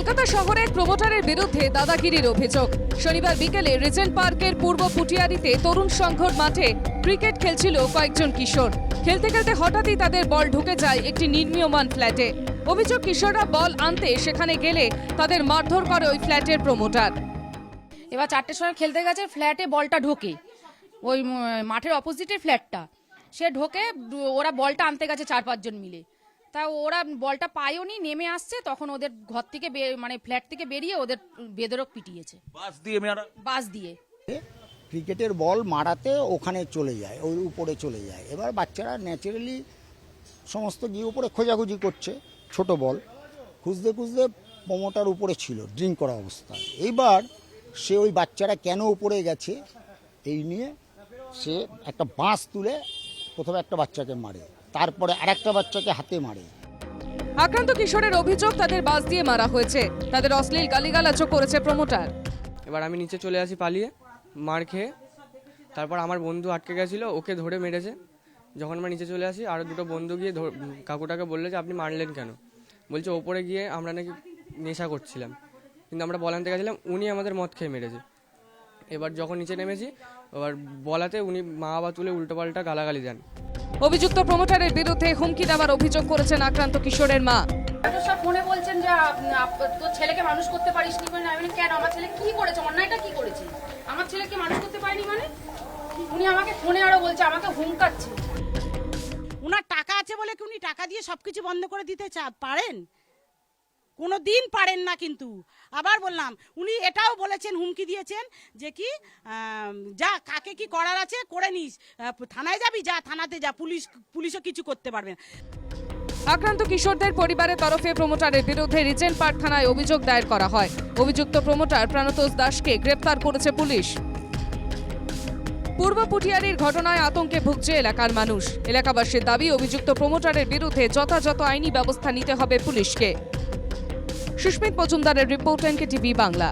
কলকাতা শহরে এক প্রমোটারের বিরুদ্ধে দাদাগিরির অভিযোগ। শনিবার বিকেলে রিজেন্ট পার্কের পূর্ব পুটিয়ারিতে তরুণ সংঘর মাঠে ক্রিকেট খেলছিল কয়েকজন কিশোর। খেলতে খেলতে হঠাৎই তাদের বল ঢুকে যায় একটি নির্মীয়মান ফ্ল্যাটে। অভিযোগ, কিশোররা বল আনতে সেখানে গেলে তাদের মারধর করে ওই ফ্ল্যাটের প্রমোটার। এবার চারটের সময় খেলতে গেছে, ফ্ল্যাটে বলটা ঢোকে। ওই মাঠের অপোজিটের ফ্ল্যাটটা সে ঢোকে, ওরা বলটা আনতে গেছে চার পাঁচজন মিলে। তা ওরা বলটা পায়ও নি নেমে আসছে তখন ওদের ঘর থেকে বে- মানে ফ্ল্যাট থেকে বেরিয়ে ওদের বেদরক পিটিয়েছে। বাস দিয়ে মেয়েরা বাস দিয়ে। ক্রিকেটের বল মারাতে ওখানে চলে যায় ওর উপরে চলে যায়। এবার বাচ্চারা ন্যাচারালি সমস্ত গিয়ে উপরে খোঁজাখুঁজি করছে ছোট বল। খুঁজতে খুঁজতে প্রমোটার উপরে ছিল ড্রিঙ্ক করা অবস্থায়। এইবার সে ওই বাচ্চারা কেন উপরে গেছে এই নিয়ে সে একটা বাঁশ তুলে প্রথমে একটা বাচ্চাকে মারে। তারপরে আরেকটা বাচ্চাকে হাতে মারে। আক্রান্ত কিশোরের অভিযোগ তাদের বাস দিয়ে মারা হয়েছে। তাদের অশ্লীল গালিগালাজও করেছে প্রমোটার। এবার আমি নিচে চলে আসি পালিয়ে মার খেয়ে। তারপর আমার বন্ধু আটকে গেছিল ওকে ধরে মেরেছে। যখন আমরা নিচে চলে আসি আরও দুটো বন্ধু গিয়ে ধর- কাকুটাকে বললে যে আপনি মারলেন কেন? বলছে ওপরে গিয়ে আমরা নাকি নেশা করছিলাম। কিন্তু আমরা বল আনতে গেছিলাম উনি আমাদের মদ খেয়ে মেরেছে। এবার যখন নিচে নেমেছি এবার বলাতে উনি মা বাবা তুলে উল্টোপাল্টা গালাগালি দেন। অভিযুক্ত প্রমোটারের বিরুদ্ধে হুমকি দেওয়ার অভিযোগ করেছেন আক্রান্ত কিশোরের মা। সব ফোনে বলছেন যে তোর ছেলেকে মানুষ করতে পারিস নি মানে আমি কেন? আমার ছেলে কি করেছে? অন্যায়টা কি করেছে? আমার ছেলেকে মানুষ করতে পারিনি মানে? উনি আমাকে ফোনে আরও বলছে আমাকে হুমকাচ্ছে টাকা আছে বলে কি উনি টাকা দিয়ে সবকিছু বন্ধ করে দিতে চা পারেন? কোনো দিন পারেন না কিন্তু। আবার বললাম, উনি এটাও বলেছেন, হুমকি দিয়েছেন যে কি যা, কাকে কি করার আছে করে নিস। থানায় যাবি, যা, থানাতে যা, পুলিশ, পুলিশও কিছু করতে পারবে না। আক্রান্ত কিশোরদের পরিবারের তরফে প্রমোটারের বিরুদ্ধে রিজেন্ট পার্ক থানায় অভিযোগ দায়ের করা হয়। অভিযুক্ত প্রমোটার প্রাণতোষ দাসকে গ্রেপ্তার করেছে পুলিশ। পূর্ব পুটিয়ারির ঘটনায় আতঙ্কে ভুগছে এলাকার মানুষ। এলাকাবাসীর দাবি, অভিযুক্ত প্রমোটারের বিরুদ্ধে যথাযথ আইনি ব্যবস্থা নিতে হবে পুলিশকে। সুস্মিত মজুমদারের রিপোর্ট এনকে টিভি বাংলা।